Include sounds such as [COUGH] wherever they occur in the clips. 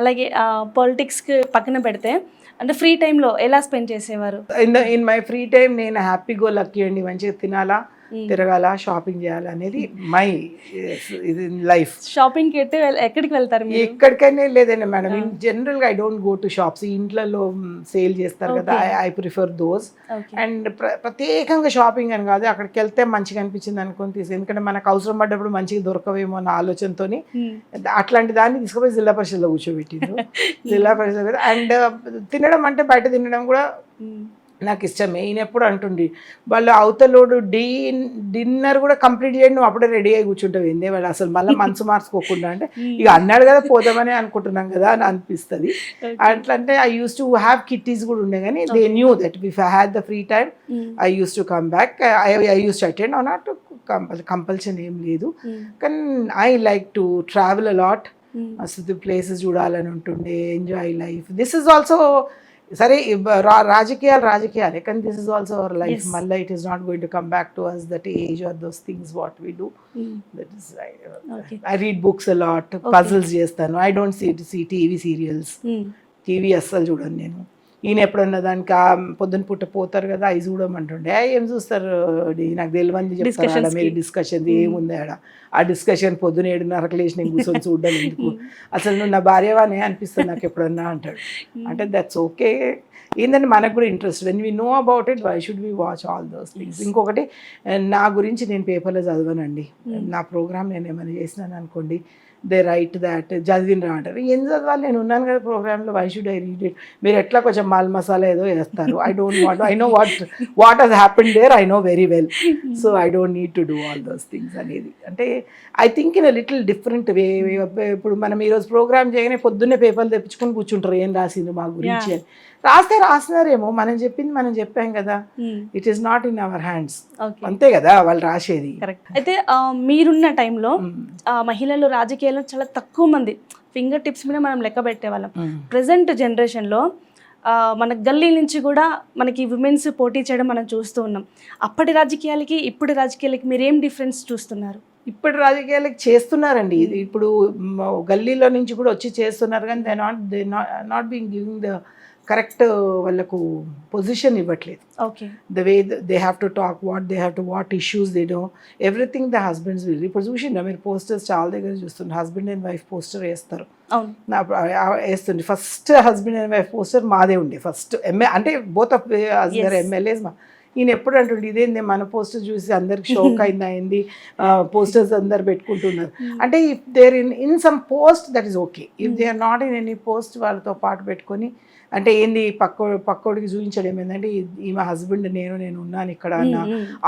అలాగే పాలిటిక్స్కి పక్కన పెడితే అంటే ఫ్రీ టైంలో ఎలా స్పెండ్ చేసేవారు? In in my free time నేను హ్యాపీ గో లక్కీ అండి మంచిగా తినాలా? తిరగాల షాపింగ్ చేయాలి అనేది మై ఇది లైఫ్ షాపింగ్కి అయితే ఎక్కడికి వెళ్తారు ఎక్కడికైనా లేదండి మేడం. ఇన్ జనరల్గా I don't go to shops ఇంట్లో సేల్ చేస్తారు కదా ఐ ప్రిఫర్ దోస్ అండ్ ప్రత్యేకంగా షాపింగ్ అని కాదు అక్కడికి వెళ్తే మంచిగా అనిపించింది అనుకొని తీసి ఎందుకంటే మనకు అవసరం పడ్డప్పుడు మంచిగా దొరకవేమో అన్న ఆలోచనతోని అట్లాంటి దాన్ని తీసుకుపోయి జిల్లా పరిషత్లో కూర్చోబెట్టిండు [LAUGHS] జిల్లా పరిషత్ అండ్ తినడం అంటే బయట తినడం కూడా నాకు ఇష్టమే ఈయన ఎప్పుడు అంటుండి వాళ్ళు అవతలోడు డీ డిన్నర్ కూడా కంప్లీట్ చేయండి నువ్వు అప్పుడే రెడీ అయి కూర్చుంటావు. ఏందే వాళ్ళు అసలు మళ్ళీ మనసు మార్చుకోకుండా అంటే [LAUGHS] ఇక అన్నాడు కదా పోదామని అనుకుంటున్నాం కదా అని అనిపిస్తుంది. అట్లా అంటే I used to have kitties కూడా ఉండే కానీ they knew that if I had the free time I used to come back I I used to attend or not కంపల్ compulsion ఏం లేదు. కానీ I like to travel a lot అసలు places చూడాలని ఉంటుండే enjoy life this is also సరే రాజకీయాలు రాజకీయాలే. కానీ this is also our life. మళ్ళీ it is not going to come back to as that age or those things what we do that is. I read books a lot puzzles చేస్తాను. I don't see see TV serials TV అస్సలు చూడను నేను. ఈయన ఎప్పుడన్నా దానికి ఆ పొద్దున పుట్ట పోతారు కదా అవి చూడమంటుండే. "ఏ, చూస్తారు నాకు తెలియంది చెప్తారు? మీరు. డిస్కషన్ ఏముంది ఆడ? ఆ డిస్కషన్ పొద్దున ఏడున్నరకు లేచి నేను కూర్చొని చూడడం ఎందుకు? అసలు నువ్వు నా భార్యవానే అనిపిస్తుంది నాకు ఎప్పుడన్నా అంటాడు. అంటే దట్స్ ఓకే ఏంటంటే మనకు కూడా interest when we know about it why should we watch all those things ఇంకొకటి నా గురించి నేను పేపర్లో చదవనండి. నా ప్రోగ్రామ్ నేను ఏమైనా చేసినాను అనుకోండి దే రైట్ దాట్ చదివినరా అంటారు. ఏం చదవాలి? నేను ఉన్నాను కదా ప్రోగ్రామ్లో why should I read it మీరు ఎట్లా కొంచెం మాల్ మసాలా ఏదో వేస్తారు. I don't want I know what what he's happen there I know very well so I don't need to do all those things అనేది. అంటే I think in a little different way ఇప్పుడు మనం ఈరోజు ప్రోగ్రామ్ చేయగానే పొద్దున్నే పేపర్లు తెప్పించుకొని కూర్చుంటారు ఏం రాసింది మా గురించి అని. రాస్తే రాసినారేమో మనం చెప్పింది మనం చెప్పాం కదా. It is not in our hands అంతే కదా వాళ్ళు రాసేది. అయితే మీరున్న టైంలో ఆ, మహిళలు రాజకీయాల్లో చాలా తక్కువ మంది ఫింగర్ టిప్స్ మీద మనం లెక్క పెట్టేవాళ్ళం. ప్రజెంట్ జనరేషన్లో మన గల్లీ నుంచి కూడా మనకి విమెన్స్ పోటీ చేయడం మనం చూస్తూ ఉన్నాం. అప్పటి రాజకీయాలకి ఇప్పటి రాజకీయాలకి మీరు ఏం డిఫరెన్స్ చూస్తున్నారు? ఇప్పుడు రాజకీయాలకు చేస్తున్నారండి. ఇది ఇప్పుడు గల్లీలో నుంచి కూడా వచ్చి చేస్తున్నారు కానీ they not they not being giving the correct వాళ్ళకు పొజిషన్ ఇవ్వట్లేదు. Okay the way they have to talk what they have to what issues they do everything the husbands will ఇప్పుడు చూసిండ్రా మీరు పోస్టర్స్ చాలా దగ్గర చూస్తున్నారు హస్బెండ్ అండ్ వైఫ్ పోస్టర్ వేస్తారు. వేస్తుంది first husband and wife poster మాదే ఉండే. ఫస్ట్ ఎంఏ అంటే బోత్ ఆఫ్. ఎమ్మెల్యేస్ మా. ఈయన ఎప్పుడు అంటుండే ఇదేంది మన పోస్టర్ చూసి అందరికి షోక్ అయింది అయింది పోస్టర్స్ అందరు పెట్టుకుంటున్నారు. అంటే if there in in some post that is okay if they are not in any post వాళ్ళతో పాటు పెట్టుకొని అంటే ఏంది పక్కో పక్కోడికి చూపించడం ఏంటంటే ఈ- ఈమె హస్బెండ్ నేను నేను ఉన్నాను ఇక్కడ అన్న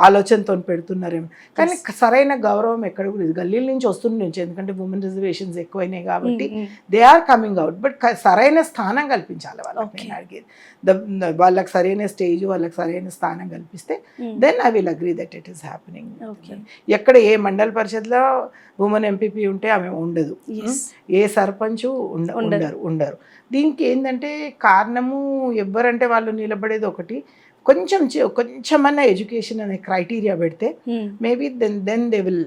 ఆలోచనతో పెడుతున్నారేమో. కానీ సరైన గౌరవం ఎక్కడ కూడా. గల్లీల నుంచి వస్తుంది నుంచి ఎందుకంటే ఉమెన్ రిజర్వేషన్స్ ఎక్కువైనాయి కాబట్టి they are coming out but సరైన స్థానం కల్పించాలి వాళ్ళకి. నేను అడిగేది. ద- వాళ్ళకి సరైన స్టేజ్ వాళ్ళకి సరైన స్థానం కల్పిస్తే then I will agree that it is happening ఎక్కడ ఏ మండల పరిషత్లో ఉమెన్ ఎంపీపీ ఉంటే ఆమె ఉండదు. ఏ సర్పంచ్ ఉండ ఉండరు ఉండరు. దీనికి ఏంటంటే కారణము ఎవరంటే వాళ్ళు నిలబడేది ఒకటి. కొంచెం కొంచెమన్నా ఎడ్యుకేషన్ అనే క్రైటీరియా పెడితే maybe then then they will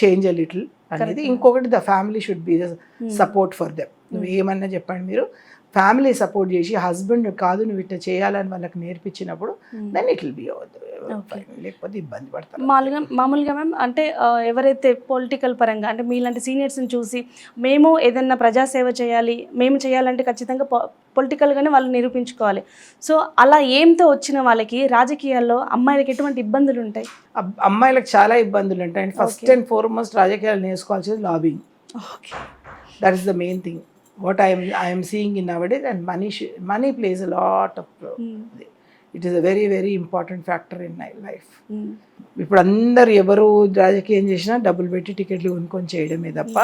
change a little అనేది. ఇంకొకటి the family should be support for them. నువ్వు ఏమన్నా చెప్పండి మీరు. ఫ్యామిలీ సపోర్ట్ చేసి హస్బెండ్ కాదు నువ్వు ఇట్లా చేయాలని వాళ్ళకి నేర్పించినప్పుడు దెన్ ఇట్ విల్ బి. లేకపోతే ఇబ్బంది పడతారు. మామూలుగా మామూలుగా మ్యామ్ అంటే ఎవరైతే పొలిటికల్ పరంగా అంటే మీలాంటి సీనియర్స్ని చూసి మేము ఏదన్నా ప్రజాసేవ చేయాలి మేము చేయాలంటే ఖచ్చితంగా పొలిటికల్గానే వాళ్ళు నిరూపించుకోవాలి. సో అలా ఏంతో వచ్చిన వాళ్ళకి రాజకీయాల్లో అమ్మాయిలకి ఎటువంటి ఇబ్బందులు ఉంటాయి? అమ్మాయిలకు చాలా ఇబ్బందులు ఉంటాయి. And first. అండ్ ఫార్మోస్ట్ రాజకీయాలు నేర్చుకోవాల్సింది lobbying okay that is the main thing what I am I am seeing in nowadays, and money money plays a lot of mm. It is a very very important factor in my life ఇప్పుడు అందరు ఎవరు రాజకీయం చేసినా డబ్బులు పెట్టి టికెట్లు కొనుక్కొని చేయడమే తప్ప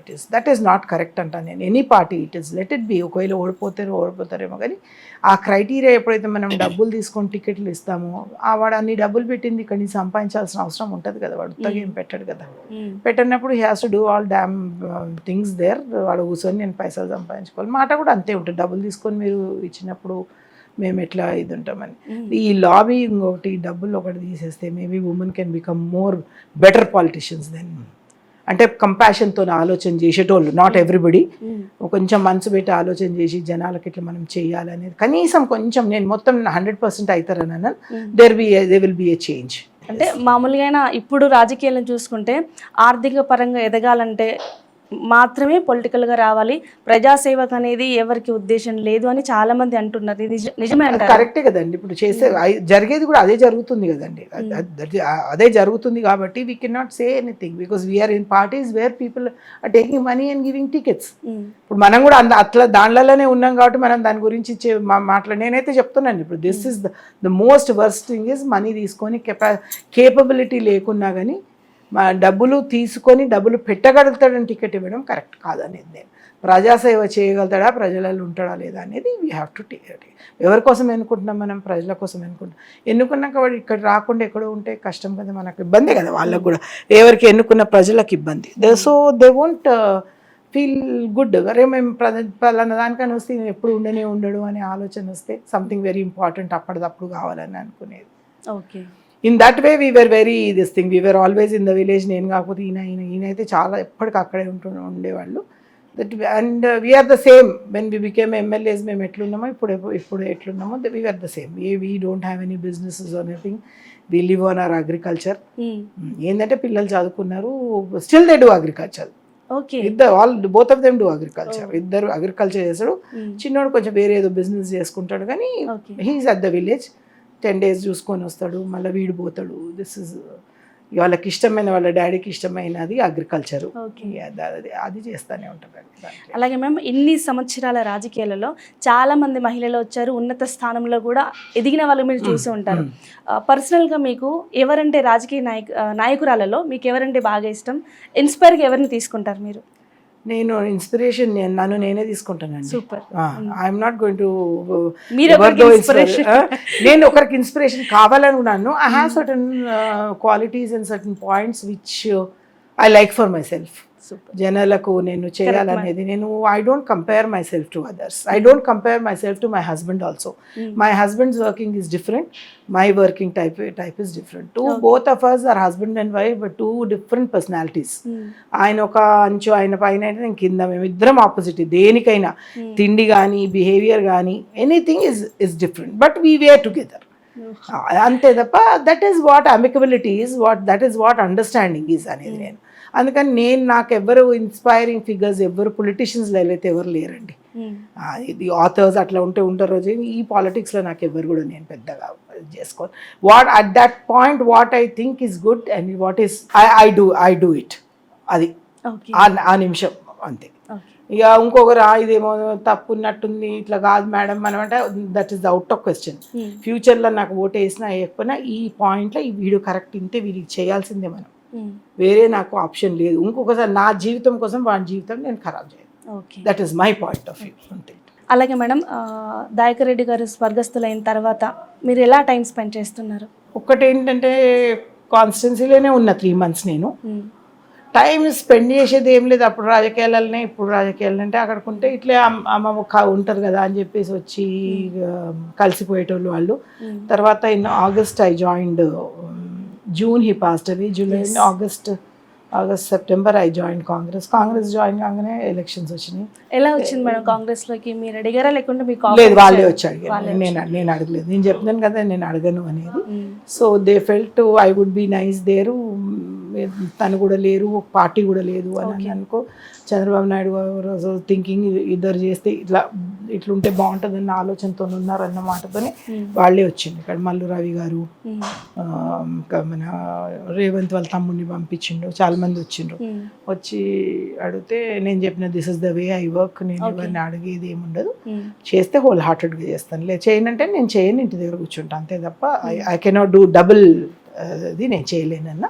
it is that is not correct అంటాను నేను. Any party it is let it be ఒకవేళ ఓడిపోతారో ఓడిపోతారేమో కానీ ఆ క్రైటీరియా ఎప్పుడైతే మనం డబ్బులు తీసుకొని టికెట్లు ఇస్తామో ఆ వాడు అన్ని డబ్బులు పెట్టింది ఇక్కడ నుంచి సంపాదించాల్సిన అవసరం ఉంటుంది కదా. వాడు ఉత్తగా ఏం పెట్టాడు కదా. పెట్టినప్పుడు he has to do all damn things there వాడు కూర్చొని నేను పైసలు సంపాదించుకోవాలి. మాట కూడా అంతే ఉంటుంది. డబ్బులు తీసుకొని మీరు ఇచ్చినప్పుడు మేము ఎట్లా ఇది ఉంటామని ఈ లాబీ ఇంకొకటి డబ్బులు ఒకటి తీసేస్తే maybe women can become more better politicians then అంటే కంపాషన్తో ఆలోచన చేసేటోళ్ళు నాట్ ఎవ్రీబడి. కొంచెం మనసు పెట్టి ఆలోచన చేసి జనాలకి ఇట్లా మనం చేయాలనేది. కనీసం కొంచెం నేను మొత్తం హండ్రెడ్ పర్సెంట్ అవుతారని there be they will be a change అంటే మామూలుగా ఇప్పుడు రాజకీయాలను చూసుకుంటే ఆర్థిక పరంగా ఎదగాలంటే మాత్రమే పొలిటికల్గా రావాలి. ప్రజాసేవకు అనేది ఎవరికి ఉద్దేశం లేదు అని చాలా మంది అంటున్నారు. ఇది నిజ- నిజమే కరెక్టే కదండి. ఇప్పుడు చేసే జరిగేది కూడా అదే జరుగుతుంది కదండి. అదే- జరుగుతుంది కాబట్టి we can not say anything because we are in parties where people are taking money and giving tickets. ఇప్పుడు మనం కూడా అంద అట్లా దానిలోనే ఉన్నాం కాబట్టి మనం దాని గురించి ఇచ్చే మా మాటలు నేనైతే చెప్తున్నాను ఇప్పుడు this is the most worst thing is money తీసుకొని కెపా కేపబిలిటీ లేకున్నా కానీ డబ్బులు తీసుకొని డబ్బులు పెట్టగలుగుతాడని టికెట్ ఇవ్వడం కరెక్ట్ కాదనేది నేను. ప్రజాసేవ చేయగలుగుతాడా ప్రజలలో ఉంటాడా లేదా అనేది వీ హ్యావ్ టు టేక్ ఎవరి కోసం ఎన్నుకుంటున్నాం మనం? ప్రజల కోసం ఎన్నుకుంటున్నాం? ఎన్నుకున్నాక వాడు ఇక్కడ రాకుండా ఎక్కడో ఉంటే కష్టం కదా మనకు ఇబ్బంది కదా వాళ్ళకు కూడా. ఎవరికి ఎన్నుకున్న ప్రజలకు ఇబ్బంది. So they won't feel good అరే మేము ప్ర పలానా దానికని వస్తే ఎప్పుడు ఉండనే ఉండడు అనే ఆలోచన వస్తే సంథింగ్ వెరీ ఇంపార్టెంట్ అప్పటిదప్పుడు కావాలని అనుకునేది. Okay in that way we are very this thing we are always in the village నేను కాకపోతే ఈయన ఈయన ఈయన అయితే చాలా ఎప్పటికీ అక్కడే ఉంటు ఉండేవాళ్ళు that and we are the same when we became MLAs మేము ఎట్లున్నామో ఇప్పుడు ఇప్పుడు ఎట్లున్నామో we are the same uh we don't have any businesses or anything we live on our agriculture. ఏంటంటే పిల్లలు చదువుకున్నారు. Still they do agriculture okay ఇద్దరు all both of them do agriculture ఇద్దరు agriculture చేస్తాడు. ఉమ్. చిన్నోడు కొంచెం వేరే ఏదో బిజినెస్ చేసుకుంటాడు కానీ he is at the village ten days చూసుకొని వస్తాడు మళ్ళీ వీడు పోతాడు. దిస్ ఇస్ వాళ్ళకి ఇష్టమైన వాళ్ళ డాడీకి ఇష్టమైనది అగ్రికల్చర్ అది చేస్తూనే ఉంటారు. అలాగే మ్యామ్ ఇన్ని సంవత్సరాల రాజకీయాలలో చాలా మంది మహిళలు వచ్చారు ఉన్నత స్థానంలో కూడా ఎదిగిన వాళ్ళు మీరు చూసి ఉంటారు. పర్సనల్గా మీకు ఎవరంటే రాజకీయ నాయక నాయకురాలలో మీకు ఎవరంటే బాగా ఇష్టం? ఇన్స్పైర్గా ఎవరిని తీసుకుంటారు మీరు? నేను ఇన్స్పిరేషన్ నన్ను నేనే తీసుకుంటానండి. Super. I'm not going to. నేను ఒకరికి inspiration కావాలనుకున్నాను I have certain qualities and certain points which I like for myself జనాలకు నేను చేయాలనేది నేను I don't compare myself to others I don't compare myself to my husband also my husband's working is different my working type type is different too both of us are husband and wife but two different personalities ఆయన ఒక అంచు ఆయన పైన నేను కింద మేము ఇద్దరం opposite దేనికైనా తిండి కానీ బిహేవియర్ కానీ anything is is different but we were together అంతే తప్ప that is what amicability is what that is what understanding is అనేది నేను. అందుకని నేను నాకు ఎవరు ఇన్స్పైరింగ్ ఫిగర్స్ ఎవరు పొలిటీషియన్స్లో అయితే ఎవరు లేరండి. ఆ, ఇది ఆథర్స్ అట్లా ఉంటే ఉంటారు రోజు. ఈ పాలిటిక్స్లో నాకు ఎవరు కూడా నేను పెద్దగా చేసుకోను. What at that point what I think is good and what is I I do I do it అది. ఆ- నిమిషం అంతే. ఇక ఇంకొకరు "ఆ, ఇదేమో తప్పు ఉన్నట్టుంది ఇట్లా కాదు మేడం మనం అంటే that is out of question ఫ్యూచర్లో నాకు ఓటు వేసినా వేయకపోయినా ఈ పాయింట్లో ఈ వీడియో కరెక్ట్ ఇంతే వీడికి చేయాల్సిందే మనం. వేరే నాకు ఆప్షన్ లేదు. ఇంకొకసారి నా జీవితం కోసం వాడి జీవితం నేను ఖరాబ్ చేయను. Okay that is my point of view అంతే. అలాగే మేడం దయాకర్ రెడ్డి గారు స్వర్గస్థులైన తర్వాత మీరు ఎలా టైం స్పెండ్ చేస్తున్నారు? ఒక్కటి ఏంటంటే కాన్స్టెన్సీలోనే ఉన్న త్రీ మంత్స్ నేను. ఉమ్. టైం స్పెండ్ చేసేది ఏం లేదు. అప్పుడు రాజకీయాలనే ఇప్పుడు రాజకీయాలు అంటే అక్కడికి ఉంటే ఇట్లే అమ్మ అమ్మ ఒక ఉంటారు కదా అని చెప్పేసి వచ్చి కలిసిపోయేటోళ్ళు వాళ్ళు. తర్వాత in August I joined June he past అవి July August August September I join Congress. Congress join కాగానే ఎలక్షన్స్ వచ్చినాయి. ఎలా వచ్చింది మేడం కాంగ్రెస్లోకి మీరు అడిగారా లేకుంటే మీకు లేదు వాళ్ళే? వచ్చి అడిగారు నేను నేను అడగలేదు. నేను చెప్తున్నాను కదా నేను అడగను అనేది. So they felt I would be nice there తను కూడా లేరు ఒక పార్టీ కూడా లేదు అని అని అనుకో. చంద్రబాబు నాయుడు గారు థింకింగ్ ఇద్దరు చేస్తే ఇట్లా ఇట్లుంటే బాగుంటుందన్న ఆలోచనతో ఉన్నారన్న మాటతోనే ఉమ్. వాళ్ళే వచ్చింది ఇక్కడ మల్లు రవి గారు ఇంకా మన రేవంత్ వాళ్ళ తమ్ముడిని పంపించిండు చాలా మంది వచ్చిండ్రు. ఉమ్. వచ్చి అడిగితే నేను చెప్పిన this is the way I work నేను ఎవరిని అడిగేది ఏముండదు. చేస్తే హోల్ హార్టెడ్గా చేస్తాను. లే చేయనంటే నేను చేయను ఇంటి దగ్గర కూర్చుంటాను అంతే తప్ప ఐ కెనాట్ డూ డబుల్ అది నేను చేయలేనన్న.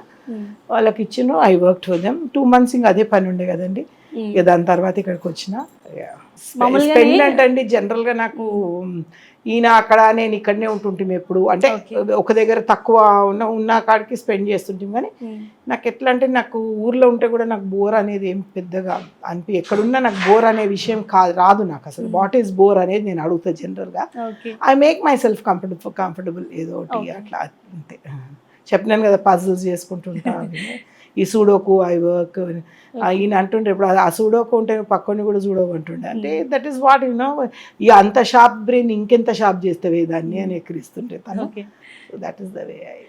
వాళ్ళకి ఇచ్చిన I work for them two months ఇంకా అదే పని ఉండే కదండి. ఉమ్. ఇక దాని తర్వాత ఇక్కడికి వచ్చిన. అంటే అండి జనరల్గా నాకు ఈయన అక్కడ నేను ఇక్కడనే ఉంటుంటాం ఎప్పుడు. అంటే ఒక దగ్గర తక్కువ ఉన్న ఉన్న కాడికి స్పెండ్ చేస్తుంటాం కానీ ఉమ్. నాకు ఎట్లా అంటే నాకు ఊర్లో ఉంటే కూడా నాకు బోర్ అనేది ఏం పెద్దగా అనిపి ఎక్కడున్నా నాకు బోర్ అనే విషయం కాదు రాదు నాకు అసలు. వాట్ ఈస్ బోర్ అనేది నేను అడుగుతా జనరల్గా I make myself comfortable comfortable ఏదో ఒకటి అట్లా అంతే. చెప్పినాను కదా పజిల్స్ చేసుకుంటుంటా [LAUGHS] అవి. ఈ సూడోకు ఐ వర్క్ ఈయన అంటుండే ఇప్పుడు ఆ సూడోకు ఉంటే పక్కని కూడా చూడవు అంటుండే. అంటే that is what you know ఈ అంత షార్ప్ బ్రెయిన్ ఇంకెంత షార్ప్ చేస్తావే దాన్ని అని ఎక్కిరిస్తుంటే తను. That is the way I